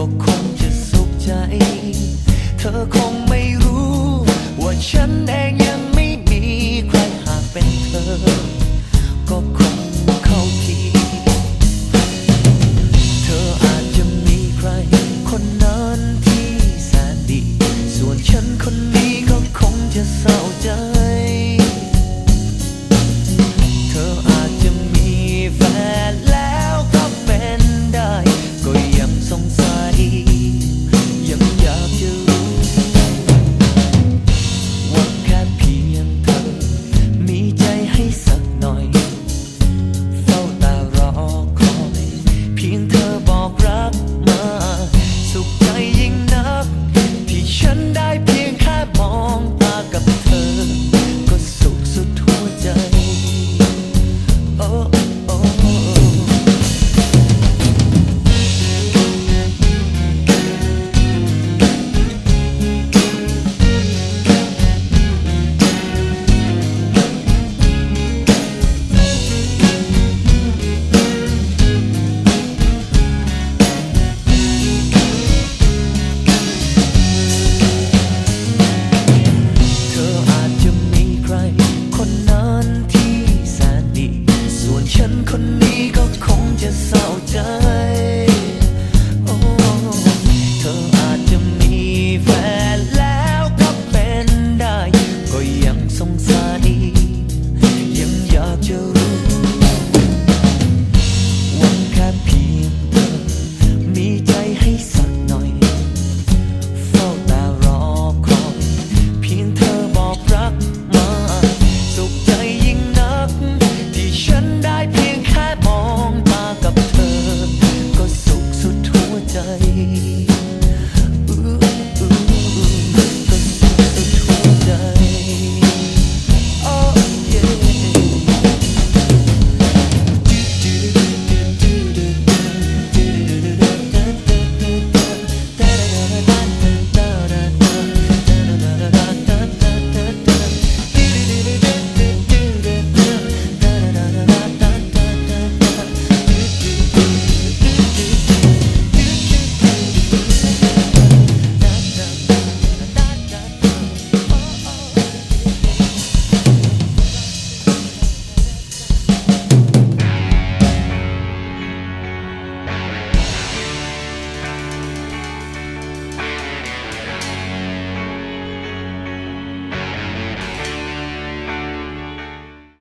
ก็คงจะสุขใจ เธอคงไม่รู้ ว่าฉันเองยังไม่มีใครหากเป็นเธอ ก็คงเข้าทีเธออาจจะมีใคร คนนั้นที่แสนดี ส่วนฉันคนนี้ก็คงจะเศร้าใจ